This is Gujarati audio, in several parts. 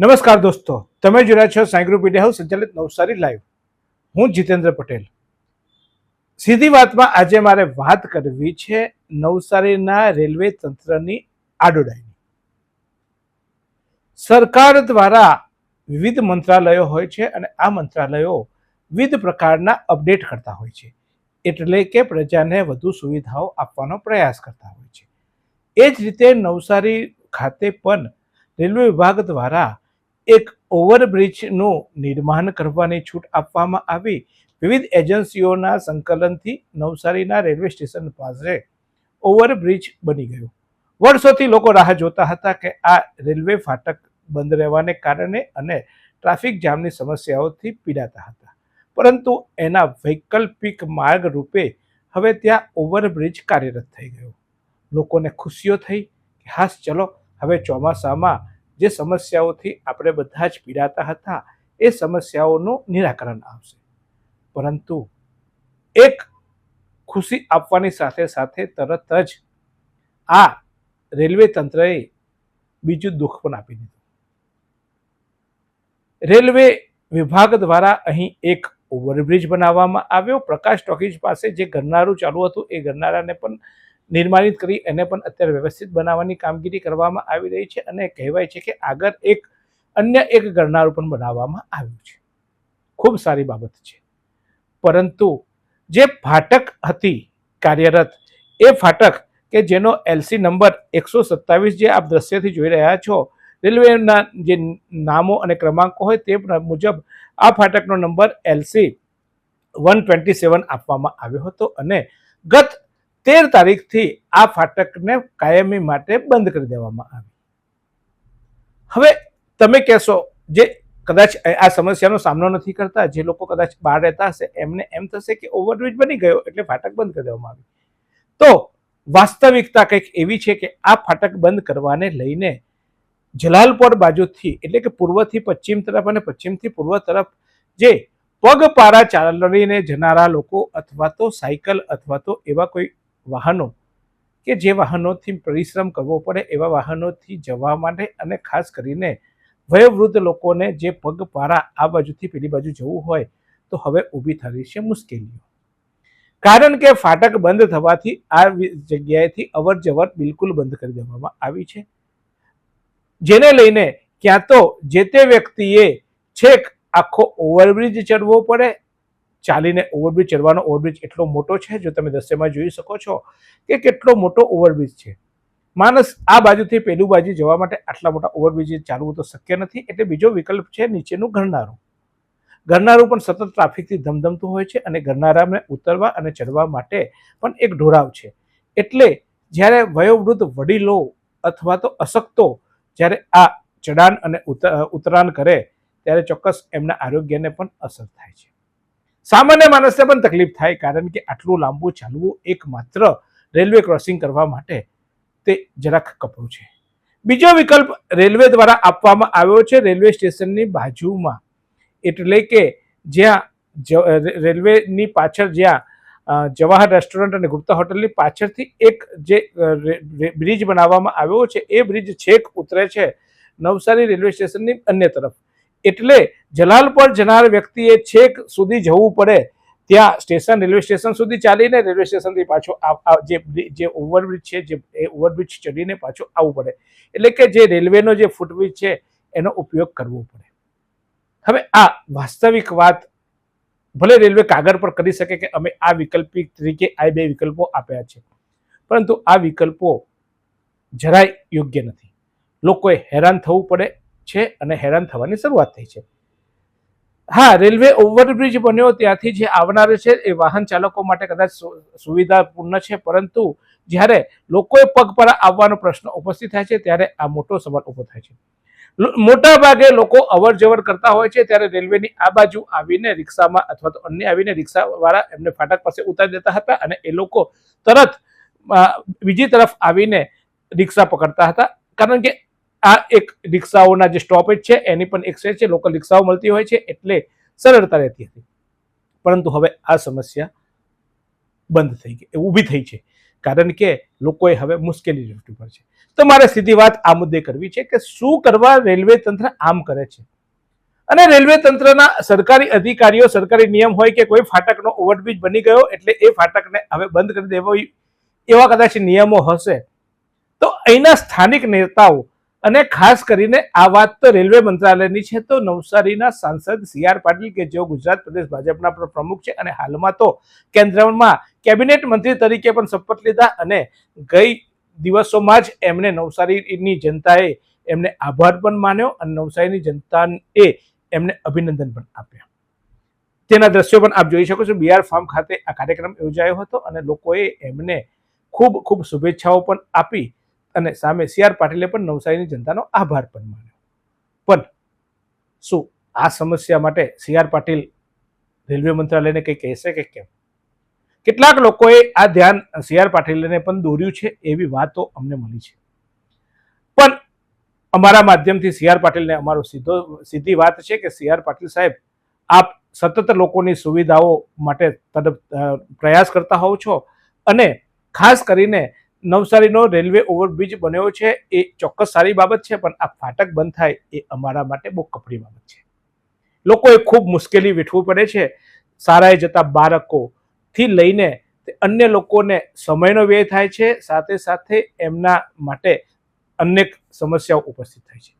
નમસ્કાર દોસ્તો, તમે જોઈ છો સાયગ્રુપ મીડિયા હાઉસ સંચાલિત નવસારી લાઈવ. હું જીતેન્દ્ર પટેલ. સીધી વાતમાં આજે મારે વાત કરવી છે નવસારીના રેલવે તંત્રની આડોડાઈની. સરકાર દ્વારા વિવિધ મંત્રાલયો હોય છે અને આ મંત્રાલયો વિવિધ પ્રકારના અપડેટ કરતા હોય છે. એટલે કે પ્રજાને વધુ સુવિધાઓ આપવાનો પ્રયાસ કરતા હોય છે. એ જ રીતે નવસારી ખાતે પણ રેલવે વિભાગ દ્વારા એક ઓવરબ્રિજનું નિર્માણ કરવાની છૂટ આપવામાં આવી. વિવિધ એજન્સીઓના સંકલનથી નવસારીના રેલવે સ્ટેશન પાસે ઓવરબ્રિજ બની ગયું. વર્ષોથી લોકો રાહ જોતા હતા કે આ રેલવે ફાટક બંધ રહેવાને કારણે અને ટ્રાફિક જામની સમસ્યાઓથી પીડાતા હતા. પરંતુ એના વૈકલ્પિક માર્ગ રૂપે હવે ત્યાં ઓવરબ્રિજ કાર્યરત થઈ ગયો. લોકોને ખુશીઓ થઈ કે હાસ ચલો, હવે ચોમાસામાં જે સમસ્યાઓથી આપણે બધા જ પીડાતા હતા, એ સમસ્યાઓનું નિરાકરણ આવશે પરંતુ એક ખુશી આપવાની સાથે સાથે તરત જ આ રેલવે તંત્રએ બીજું દુઃખ પણ આપી દીધું. રેલવે વિભાગ દ્વારા અહીં એક ઓવરબ્રિજ બનાવવામાં આવ્યો. પ્રકાશ ટોકીજ પાસે જે ગરનારું ચાલુ હતું, એ ગરનારાને પણ નિર્માણિત કરી એને પણ અત્યારે વ્યવસ્થિત બનાવવાની કામગીરી કરવામાં આવી રહી છે અને કહેવાય છે કે આગળ એક અન્ય એક ગરનારું પણ બનાવવામાં આવ્યું છે. ખૂબ સારી બાબત છે. પરંતુ જે ફાટક હતી કાર્યરત, એ ફાટક કે જેનો એલસી નંબર એકસો સત્તાવીસ જે આપ દ્રશ્યથી જોઈ રહ્યા છો, રેલવેના જે નામો અને ક્રમાંકો હોય તે મુજબ આ ફાટકનો number LC one twenty seven આપવામાં આવ્યો હતો અને ગત તેર તારીખથી આ ફાટકને કાયમી માટે બંધ કરી દેવામાં આવી. હવે તમે કહેશો, જે કદાચ આ સમસ્યાનો સામનો નથી કરતા, જે લોકો કદાચ બહાર રહેતા હશે, એમને એમ થશે કે ઓવરબ્રિજ બની ગયો એટલે ફાટક બંધ કરી દેવામાં આવી. તો વાસ્તવિકતા કંઈક એવી છે કે આ ફાટક બંધ કરવાને લઈને જલાલપોર બાજુથી એટલે કે પૂર્વથી પશ્ચિમ તરફ અને પશ્ચિમથી પૂર્વ તરફ જે પગપારા ચાલીને જનારા લોકો અથવા તો સાયકલ અથવા તો એવા કોઈ વાહનો, કે જે વાહનોથી પરિશ્રમ કરવો પડે એવા વાહનોથી જવા માટે અને ખાસ કરીને વયોવૃદ્ધ લોકોને જે પગપારા આ બાજુથી પેલી બાજુ જવું હોય, તો હવે ઊભી થઈ છે મુશ્કેલીઓ. કારણ કે ફાટક બંધ થવાથી આ જગ્યાએથી અવર જવર બિલકુલ બંધ કરી દેવામાં આવી છે. જેને લઈને ક્યાં તો જે તે વ્યક્તિએ છેક આખો ઓવરબ્રિજ ચડવો પડે ચાલીને ઓવરબ્રિજ ચડવાનો ઓવરબ્રિજ એટલો મોટો છે, જો તમે દ્રશ્યમાં જોઈ શકો છો, કે કેટલો મોટો ઓવરબ્રિજ છે. માણસ આ બાજુથી પેલું બાજુ જવા માટે આટલા મોટા ઓવરબ્રિજ ચાલવું તો શક્ય નથી, એટલે બીજો વિકલ્પ છે નીચેનું ગરનારું ગરનારું પણ સતત ટ્રાફિકથી ધમધમતું હોય છે અને ગરનારાને ઉતરવા અને ચડવા માટે પણ એક ઢોળાવ છે. એટલે જ્યારે વયોવૃદ્ધ વડીલો અથવા તો અશક્તો જ્યારે આ ચડાણ અને ઉતરાણ કરે, ત્યારે ચોક્કસ એમના આરોગ્યને પણ અસર થાય છે. સામાન્ય માણસને પણ તકલીફ થાય, કારણ કે આટલું લાંબુ ચાલવું એકમાત્ર રેલવે ક્રોસિંગ કરવા માટે તે જરાક કપડું છે. બીજો વિકલ્પ રેલવે દ્વારા આપવામાં આવ્યો છે, રેલવે સ્ટેશનની બાજુમાં. એટલે કે જ્યાં રેલવેની પાછળ જ્યાં જવાહર રેસ્ટોરન્ટ અને ગુપ્તા હોટલની પાછળથી એક જે બ્રિજ બનાવવામાં આવ્યો છે, એ બ્રિજ છેક ઉતરે છે નવસારી રેલવે સ્ટેશનની અન્ય તરફ. એટલે જલાલપોર જનાર વ્યક્તિએ છેક સુધી જવું પડે. ત્યાં સ્ટેશન, રેલવે સ્ટેશન સુધી ચાલીને રેલવે સ્ટેશનથી પાછો જે ઓવરબ્રિજ છે, જે એ ઓવરબ્રિજ ચડીને પાછો આવવું પડે. એટલે કે જે રેલવેનો જે ફૂટબ્રિજ છે, એનો ઉપયોગ કરવો પડે. હવે આ વાસ્તવિક વાત ભલે રેલવે કાગળ પર કરી શકે કે અમે આ વિકલ્પિક તરીકે આ બે વિકલ્પો આપ્યા છે. પરંતુ આ વિકલ્પો જરાય યોગ્ય નથી. લોકોએ હેરાન થવું પડે છે અને હેરાન થવાની શરૂઆત થઈ છે. હા, રેલવે ઓવરબ્રિજ બન્યો ત્યાંથી જે આવનાર છે એ વાહન ચાલકો માટે કદાચ સુવિધાપૂર્ણ છે, પરંતુ જ્યારે લોકોએ પગ પર આવવાનો પ્રશ્ન ઉપસ્થિત થાય છે, ત્યારે આ મોટો સવાલ ઊભો થાય છે. મોટા ભાગે લોકો અવર જવર કરતા હોય છે, ત્યારે રેલવેની આ બાજુ આવીને રિક્ષામાં અથવા તો અન્ય આવીને રિક્ષાવાળા એમને ફાટક પાસે ઉતારી દેતા હતા અને એ લોકો તરત બીજી તરફ આવીને રિક્ષા પકડતા હતા. કારણ કે આ એક રિક્ષાઓના જે સ્ટોપેજ છે, એની પણ એક છે લોકલ રિક્ષાઓ મળતી હોય છે, એટલે સરળતા રહેતી હતી. પરંતુ હવે આ સમસ્યા બંધ થઈ ગઈ ઊભી થઈ છે. કારણ કે લોકોએ હવે મુશ્કેલી વેઠવી પડશે તો મારે સીધી વાત આ મુદ્દે કરવી છે કે શું કરવા રેલવે તંત્ર આમ કરે છે? અને રેલવે તંત્રના સરકારી અધિકારીઓ, સરકારી નિયમ હોય કે કોઈ ફાટકનો ઓવરબ્રિજ બની ગયો એટલે એ ફાટકને હવે બંધ કરી દેવો, એવા કદાચ નિયમો હશે. તો અહીંના સ્થાનિક નેતાઓ અને ખાસ કરીને આ વાત તો રેલવે મંત્રાલયની છે, તો નવસારીના સાંસદ સી આર પાટીલ કે જેઓ ગુજરાત પ્રદેશ ભાજપના પ્ર- પ્રમુખ છે અને હાલમાં તો કેન્દ્રમાં કેબિનેટ મંત્રી તરીકે પણ શપથ લીધા અને ગઈ દિવસોમાં જ એમણે નવસારીની જનતાએ એમને આભાર પણ માન્યો અને નવસારીની જનતાએ એમને અભિનંદન પણ આપ્યા. તેના દ્રશ્યો પણ આપ જોઈ શકો છો. બીઆર ફાર્મ ખાતે આ કાર્યક્રમ યોજાયો હતો અને લોકોએ એમને ખૂબ ખૂબ શુભેચ્છાઓ પણ આપી અને સામે સી આર પાટીલે પણ નવસારીની જનતાનો આભાર પણ માન્યો. પણ શું આ સમસ્યા માટે સી આર પાટીલ રેલવે મંત્રાલયને કંઈ કહેશે કે કેમ? કેટલાક લોકોએ આ ધ્યાન સી આર પાટીલને પણ દોર્યું છે એવી વાતો અમને મળી છે. પણ અમારા માધ્યમથી સી આર પાટીલને અમારો સીધો, સીધી વાત છે કે સી આર પાટીલ સાહેબ, આપ સતત લોકોની સુવિધાઓ માટે તરફ પ્રયાસ કરતા હોવ છો અને ખાસ કરીને નવસારીનો રેલવે ઓવરબ્રિજ બન્યો છે, એ ચોક્કસ સારી બાબત છે, પણ આ ફાટક બંધ થાય એ અમારા માટે બહુ કપરી બાબત છે. લોકોએ ખૂબ મુશ્કેલી વેઠવું પડે છે શાળાએ જતા બાળકોથી લઈને અન્ય લોકોને સમયનો વ્યય થાય છે, સાથે સાથે એમના માટે અનેક સમસ્યાઓ ઉપસ્થિત થાય છે.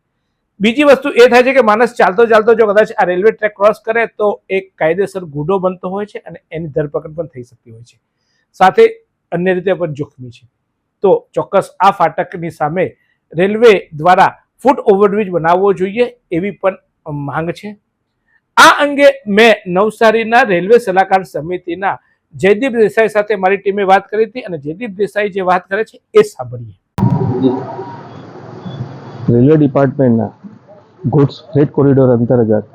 બીજી વસ્તુ એ થાય છે કે માણસ ચાલતો ચાલતો જો કદાચ આ રેલવે ટ્રેક ક્રોસ કરે તો એક કાયદેસર ગુનો બનતો હોય છે અને એની ધરપકડ પણ થઈ શકતી હોય છે. સાથે અન્ય રીતે પણ જોખમી છે. તો ચોક્કસ આ ફાટકની સામે રેલવે દ્વારા ફૂટ ઓવરબ્રિજ બનાવવો જોઈએ એવી પણ માંગ છે. આ અંગે મેં નવસારીના રેલવે સલાહકાર સમિતિના જયદીપ દેસાઈ સાથે મારી ટીમે વાત કરી હતી અને જયદીપ દેસાઈ જે વાત કરે છે એ સાંભળીએ. રેલવે ડિપાર્ટમેન્ટના ગુડ્સ ફ્રેટ કોરિડોર અંતર્ગત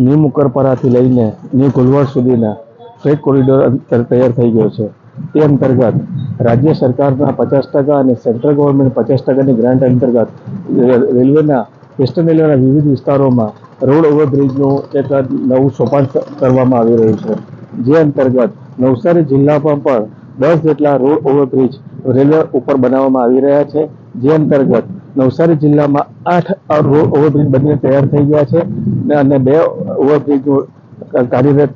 ન્યૂ મુકરપરાથી લઈને ન્યૂ ગુલવાડ સુધીના ફ્રેટ કોરિડોર તૈયાર થઈ ગયો છે. તે અંતર્ગત રાજ્ય સરકારના પચાસ ટકા અને સેન્ટ્રલ ગવર્મેન્ટ પચાસ ટકાની ગ્રાન્ટ અંતર્ગત રેલવેના વેસ્ટર્ન રેલવેના વિવિધ વિસ્તારોમાં રોડ ઓવરબ્રિજનું એક નવું સોપાન કરવામાં આવી રહ્યું છે. જે અંતર્ગત નવસારી જિલ્લામાં પણ દસ જેટલા રોડ ઓવરબ્રિજ રેલવે ઉપર બનાવવામાં આવી રહ્યા છે. જે અંતર્ગત નવસારી જિલ્લામાં આઠ રોડ ઓવરબ્રિજ બનીને તૈયાર થઈ ગયા છે અને બે ઓવરબ્રિજનું કાર્યરત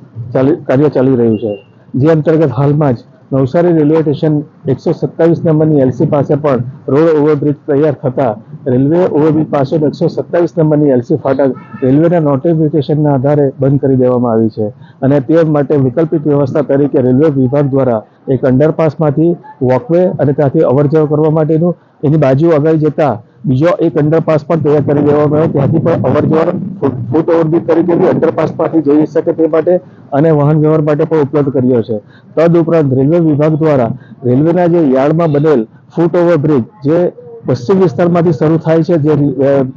કાર્ય ચાલી રહ્યું છે. જે અંતર્ગત હાલમાં જ નવસારી રેલવે સ્ટેશન એકસો સત્તાવીસ નંબરની એલસી પાસે પણ રોડ ઓવરબ્રિજ તૈયાર થતા રેલવે ઓવરબ્રિજ પાસે એકસો સત્તાવીસ નંબરની એલસી ફાટક રેલવેના નોટિફિકેશનના આધારે બંધ કરી દેવામાં આવી છે. અને તે માટે વિકલ્પિક વ્યવસ્થા તરીકે રેલવે વિભાગ દ્વારા એક અંડરપાસમાંથી વોકવે અને ત્યાંથી અવર જવર કરવા માટેનું એની બાજુ અગાઈ જતા બીજો એક અંડરપાસ પણ તૈયાર કરી દેવામાં આવ્યો. ત્યાંથી પણ અવર જવર ફૂટ ઓવરબ્રિજ તરીકે બી અંડરપાસમાંથી જઈ શકે તે માટે અને વાહન વ્યવહાર માટે પણ ઉપલબ્ધ કર્યો છે. તદ ઉપરાંત રેલવે વિભાગ દ્વારા રેલવેના જે યાર્ડમાં બનેલ ફૂટ ઓવરબ્રિજ, જે પશ્ચિમ વિસ્તારમાંથી શરૂ થાય છે, જે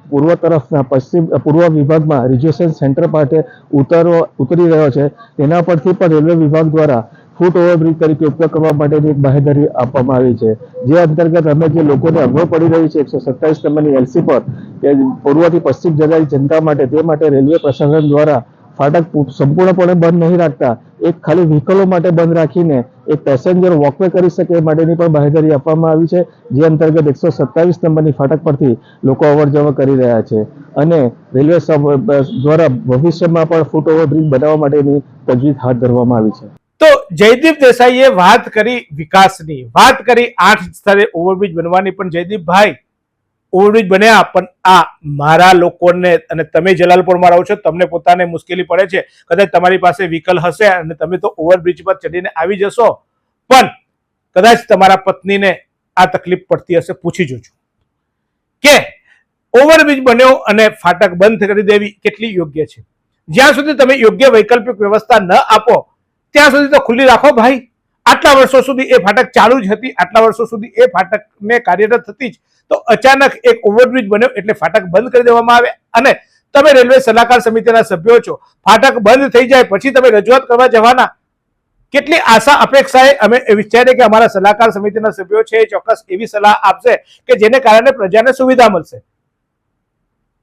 પૂર્વ તરફના પશ્ચિમ, પૂર્વ વિભાગમાં રિઝર્વેશન સેન્ટર માટે ઉતરો ઉતરી રહ્યો છે. તેના પરથી પણ રેલવે વિભાગ દ્વારા ફૂટ ઓવરબ્રિજ તરીકે ઉપયોગ કરવા માટેની એક બાહેધરી આપવામાં આવી છે. જે અંતર્ગત અમે જે લોકોને અગવડ પડી રહી છે, એકસો સત્તાવીસ નંબરની એલસી પર કે પૂર્વથી પશ્ચિમ જગાની જનતા માટે, તે માટે રેલવે પ્રશાસન દ્વારા ફાટક સંપૂર્ણપણે બંધ નહીં રાખતા, એક ખાલી વ્હીકલો માટે બંધ રાખીને, એક પેસેન્જર વોકવે કરી શકે એ માટેની પણ બાહેધરી આપવામાં આવી છે, જે અંતર્ગત એકસો સત્તાવીસ નંબરની ફાટક પરથી લોકો અવર કરી રહ્યા છે. અને રેલવે દ્વારા ભવિષ્યમાં પણ ફૂટ ઓવરબ્રિજ બનાવવા માટેની તજવીજ હાથ ધરવામાં આવી છે. તો જયદીપ દેસાઈએ વાત કરી વિકાસની, વાત કરી આઠ સ્થળે ઓવરબ્રિજ બનવાની, પણ જયદીપભાઈ ઓવરબ્રિજ બન્યા, પણ આ મારા લોકોને અને તમે જલાલપુરમાં રહો છો, તમને પોતાને મુશ્કેલી પડે છે, કદાચ તમારી પાસે વ્હીકલ હશે અને તમે તો ઓવરબ્રિજ પર ચડીને આવી જશો, પણ કદાચ તમારા પત્નીને આ તકલીફ પડતી હશે, પૂછી જોજો. કે ઓવરબ્રિજ બન્યો અને ફાટક બંધ કરી દેવી કેટલી યોગ્ય છે? જ્યાં સુધી તમે યોગ્ય વૈકલ્પિક વ્યવસ્થા ન આપો ત્યાં સુધી તો ખુલ્લી રાખો ભાઈ. આટલા વર્ષો સુધી એ ફાટક ચાલુ જ હતી, આટલા વર્ષો સુધી એ ફાટકને કાર્યરત હતી જ. તો અચાનક એક ઓવરબ્રિજ બન્યો એટલે ફાટક બંધ કરી દેવામાં આવે અને તમે રેલવે સલાહકાર સમિતિના સભ્યો છો. ફાટક બંધ થઈ જાય પછી તમે રજૂઆત કરવા જવાના. કેટલી આશા અપેક્ષાએ અમે વિચારીએ કે અમારા સલાહકાર સમિતિના સભ્યો છે એ ચોક્કસ એવી સલાહ આપશે કે જેને કારણે પ્રજાને સુવિધા મળશે.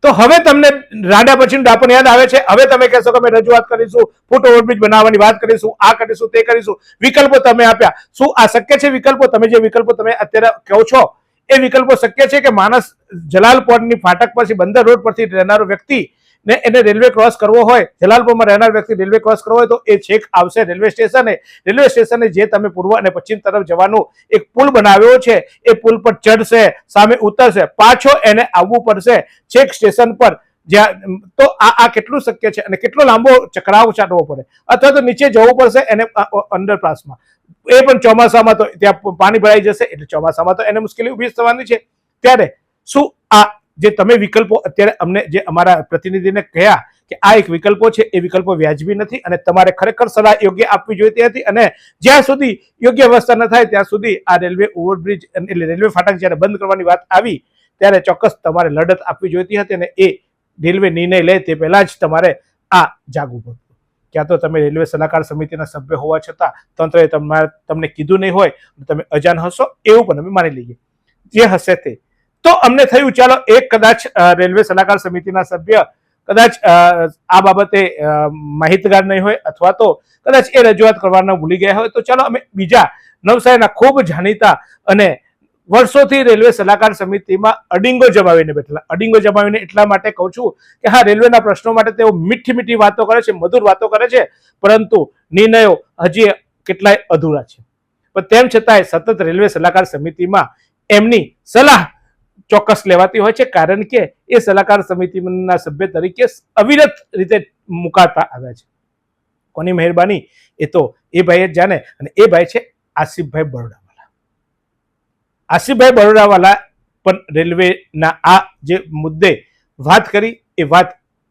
તો હવે તમને રાડા પછી ડાપણ યાદ આવે છે. હવે તમે કહેશો કે અમે રજૂઆત કરીશું, ફૂટ ઓવરબ્રિજ બનાવવાની વાત કરીશું, આ કરીશું, તે કરીશું. વિકલ્પો તમે આપ્યા. શું આ શક્ય છે વિકલ્પો? તમે જે વિકલ્પો તમે અત્યારે કહો છો, એ વિકલ્પો શક્ય છે કે માણસ જલાલપોરની ફાટક પરથી, બંદર રોડ પરથી રહેનારો વ્યક્તિ ને એને રેલવે ક્રોસ કરવો હોય, જલાલપુરમાં રહેનાર વ્યક્તિ રેલવે ક્રોસ કરવો હોય તો એ છેક આવશે રેલવે સ્ટેશને રેલવે સ્ટેશને જે તમે પૂર્વ અને પશ્ચિમ તરફ જવાનું એક પુલ બનાવ્યો છે, એ પુલ પર ચડશે, સામે ઉતરશે, પાછો એને આવવું પડશે છેક સ્ટેશન પર. જ્યાં તો આ આ કેટલું શક્ય છે અને કેટલો લાંબો ચક્રાવ ચાટવો પડે? અથવા તો નીચે જવું પડશે એને અંડરપાસમાં એ પણ ચોમાસામાં તો ત્યાં પાણી ભરાઈ જશે, એટલે ચોમાસામાં તો એને મુશ્કેલી ઊભી થવાની છે. ત્યારે શું આ જે તમે વિકલ્પો અત્યારે અમને જે અમારા પ્રતિનિધિને કહ્યા કે આ એક વિકલ્પો છે, એ વિકલ્પો વ્યાજબી નથી અને તમારે ખરેખર સલાહ યોગ્ય આપવી જોઈતી હતી અને જ્યાં સુધી યોગ્ય વ્યવસ્થા ન થાય, ત્યાં સુધી આ રેલવે ઓવરબ્રિજ એટલે રેલવે ફાટક જ્યારે બંધ કરવાની વાત આવી, ત્યારે ચોક્કસ તમારે લડત આપવી જોઈતી હતી અને એ રેલવે નિર્ણય લે તે પહેલાં જ તમારે આ જાગવું પડતું. ક્યાં તો તમે રેલવે સલાહકાર સમિતિના સભ્ય હોવા છતાં તંત્રએ તમારે તમને કીધું નહીં હોય, તમે અજાણ હશો, એવું પણ અમે માની લઈએ. જે હશે તે. તો અમને થયું, ચાલો એક કદાચ રેલવે સલાહકાર સમિતિના સભ્ય કદાચ આ બાબતે માહિતગાર નહીં હોય અથવા તો કદાચ એ રજૂઆત કરવાના ભૂલી ગયા હોય, તો ચાલો અમે બીજા નવસારીના ખૂબ જાણીતા અને વર્ષોથી રેલવે સલાહકાર સમિતિમાં અડિંગો જમાવીને બેઠેલા. અડિંગો જમાવીને એટલા માટે કહું છું કે હા, રેલવેના પ્રશ્નો માટે તેઓ મીઠી મીઠી વાતો કરે છે, મધુર વાતો કરે છે, પરંતુ નિર્ણયો હજી કેટલાય અધૂરા છે. પણ તેમ છતાંય સતત રેલવે સલાહકાર સમિતિમાં એમની સલાહ ચોક્કસ લેવાતી હોય છે, કારણ કે એ સલાહકાર સમિતિના સભ્ય તરીકે અવિરત રીતે મુકાતા આવ્યા છે. કોની મહેરબાની? એ તો એ ભાઈ જ જાણે અને એ ભાઈ છે આસિફભાઈ બરોડાવાલા. આસિફભાઈ બરોડાવાલા પણ રેલવેના આ જે મુદ્દે વાત કરી, એ વાત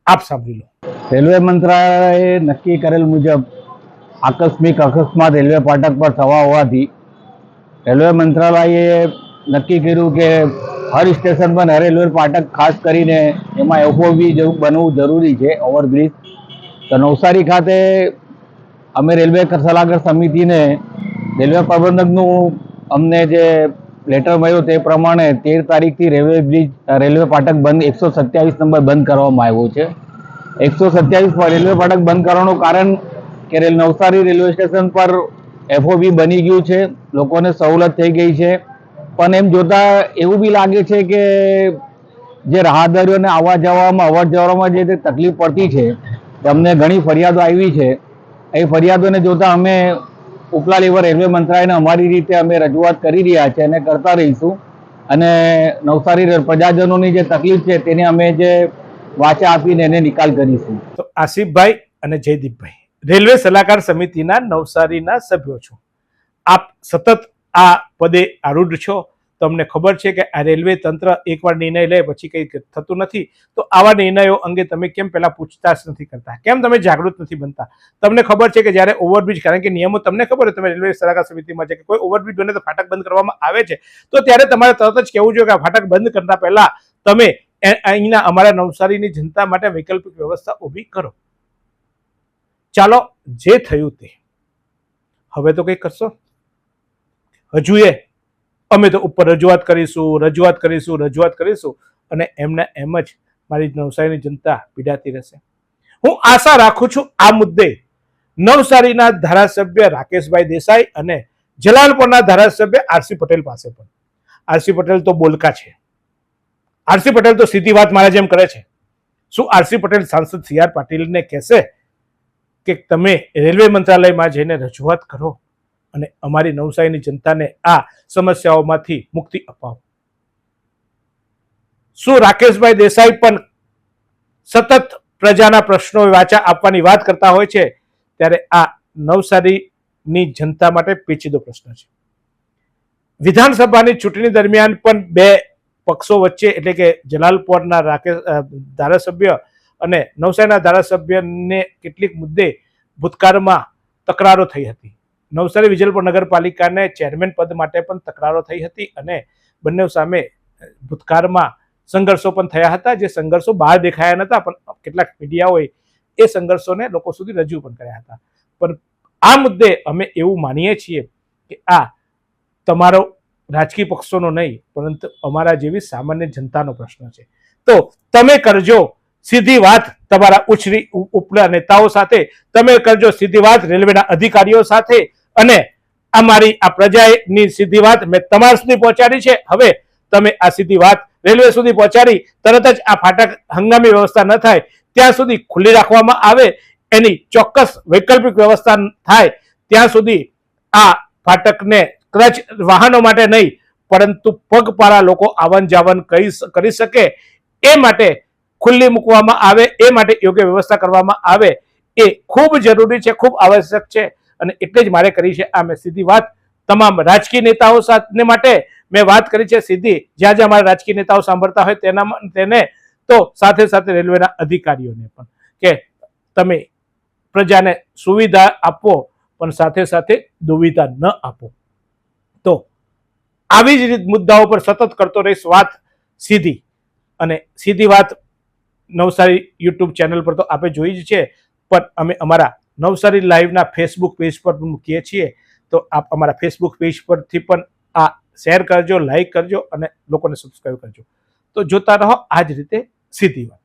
આપ સાંભળી લો. રેલવે મંત્રાલયે નક્કી કરેલ મુજબ આકસ્મિક અકસ્માત રેલવે ફાટક પર થવા હોવાથી રેલવે મંત્રાલયે નક્કી કર્યું કે હર સ્ટેશન પર રેલવે ફાટક ખાસ કરીને એમાં એફઓબી જેવું બનવું જરૂરી છે ઓવરબ્રિજ તો નવસારી ખાતે અમે રેલવે સલાહકાર સમિતિને રેલવે પ્રબંધકનું અમને જે લેટર મળ્યો તે પ્રમાણે તેર તારીખથી રેલવે બ્રિજ રેલવે ફાટક બંધ, એકસો સત્યાવીસ નંબર બંધ કરવામાં આવ્યો છે. એકસો સત્યાવીસ રેલવે ફાટક બંધ કરવાનું કારણ કે રેલ, નવસારી રેલવે સ્ટેશન પર એફઓબી બની ગયું છે. લોકોને સવલત થઈ ગઈ છે. પણ એમ જોતા એવું બી લાગે છે કે જે રાહદારીઓને આવવા જવામાં, અવર જવરમાં જે તકલીફ પડતી છે અમને ઘણી ફરિયાદો આવી છે, એ ફરિયાદોને જોતા અમે ઉપલા લેવલ રેલવે મંત્રાલયને અમારી રીતે અમે રજૂઆત કરી રહ્યા છે અને કરતા રહીશું. અને નવસારી પ્રજાજનોની જે તકલીફ છે તેને અમે જે વાચા આપીને એને નિકાલ કરીશું. તો આસિફભાઈ અને જયદીપભાઈ, રેલવે સલાહકાર સમિતિના નવસારીના સભ્યો છો. આપ સતત આ પદે આરૂઢ છો. તમને ખબર છે કે આ રેલવે તંત્ર એકવાર નિર્ણય લે, પછી કંઈ થતું નથી. તો આવા નિર્ણયો અંગે તમે કેમ પહેલાં પૂછતાછ નથી કરતા? કેમ તમે જાગૃત નથી બનતા? તમને ખબર છે કે જ્યારે ઓવરબ્રિજ કારણ કે નિયમો તમને ખબર હોય, તમે રેલવે સલાહકાર સમિતિમાં છે કે કોઈ ઓવરબ્રિજ બને તો ફાટક બંધ કરવામાં આવે છે. તો ત્યારે તમારે તરત જ કહેવું જોઈએ કે આ ફાટક બંધ કરતા પહેલાં તમે અહીંના અમારા નવસારીની જનતા માટે વૈકલ્પિક વ્યવસ્થા ઊભી કરો. ચાલો, જે થયું તે. હવે તો કંઈ કરશો? હજુ એ. અમે તો ઉપર રજૂઆત કરીશું રજૂઆત કરીશું રજૂઆત કરીશું અને એમને એમ જ મારી નવસારીની જનતા પીડાતી રહેશે. હું આશા રાખું છું આ મુદ્દે નવસારીના ધારાસભ્ય રાકેશભાઈ દેસાઈ અને જલાલપુરના ધારાસભ્ય આરસી પટેલ પાસે પણ. આરસી પટેલ તો બોલકા છે. આરસી પટેલ તો સીધી વાત મારા જેમ કરે છે. શું આરસી પટેલ સાંસદ સી આર પાટીલને કહેશે કે તમે રેલવે મંત્રાલયમાં જઈને રજૂઆત કરો? અને અમારી નવસારીની જનતાને આ સમસ્યાઓમાંથી મુક્તિ અપાવો. શું રાકેશભાઈ દેસાઈ પણ સતત પ્રજાના પ્રશ્નો વાચા આપવાની વાત કરતા હોય છે? ત્યારે આ નવસારીની જનતા માટે પેચીદો પ્રશ્ન છે. વિધાનસભાની ચૂંટણી દરમિયાન પણ બે પક્ષો વચ્ચે એટલે કે જલાલપોરના રાકેશ ધારાસભ્ય અને નવસારીના ધારાસભ્યને કેટલીક મુદ્દે ભૂતકાળમાં તકરારો થઈ હતી. નવસારી વિજલપુર નગરપાલિકાને ચેરમેન પદ માટે પણ તકરારો થઈ હતી અને બંને સામે ભૂતકાળમાં સંઘર્ષો પણ થયા હતા. જે સંઘર્ષો બહાર દેખાયા નહોતા પણ કેટલાક મીડિયાઓએ એ સંઘર્ષોને લોકો સુધી રજૂ પણ કર્યા હતા. પણ આ મુદ્દે અમે એવું માનીએ છીએ કે આ તમારો રાજકીય પક્ષોનો નહીં, પરંતુ અમારા જેવી સામાન્ય જનતાનો પ્રશ્ન છે. તો તમે કરજો સીધી વાત તમારા ઉચ્ચરી ઉ- ઉપલા નેતાઓ સાથે, તમે કરજો સીધી વાત રેલવેના અધિકારીઓ સાથે અને અમારી આ પ્રજાની સીધી વાત મેં તમારા સુધી પહોંચાડી છે. હવે તમે આ સીધી વાત રેલવે સુધી પહોંચાડી, તરત જ આ ફાટક હંગામી વ્યવસ્થા ન થાય, ત્યાં સુધી ખુલ્લી રાખવામાં આવે, એની ચોક્કસ વૈકલ્પિક વ્યવસ્થા થાય, ત્યાં સુધી આ ફાટકને કદાચ વાહનો માટે નહીં, પરંતુ પગપાળા લોકો આવન જાવન કરી શકે, એ માટે ખુલ્લી મૂકવામાં આવે, એ માટે યોગ્ય વ્યવસ્થા કરવામાં આવે, એ ખૂબ જરૂરી છે, ખૂબ આવશ્યક છે. અને એટલે જ મારે કરી છે આ મેં સીધી વાત. તમામ રાજકીય નેતાઓ સાથે માટે મેં વાત કરી છે સીધી. જ્યાં જ્યાં મારા રાજકીય નેતાઓ સાંભળતા હોય તેના તેને તો સાથે સાથે રેલવેના અધિકારીઓને પણ કે તમે પ્રજાને સુવિધા આપો, પણ સાથે સાથે દુવિધા ન આપો. તો આવી જ રીત મુદ્દાઓ પર સતત કરતો રહીશ વાત સીધી. અને સીધી વાત નવસારી યુટ્યુબ ચેનલ પર તો આપે જોઈ જ છે, પણ અમે અમારા નવસારી લાઈવના ફેસબુક પેજ પર મૂકીએ છીએ. તો આપ અમારા ફેસબુક પેજ પરથી પણ આ શેર કરજો, લાઈક કરજો અને લોકોને સબસ્ક્રાઈબ કરજો. તો જોતા રહો આ જ રીતે સીધી વાત.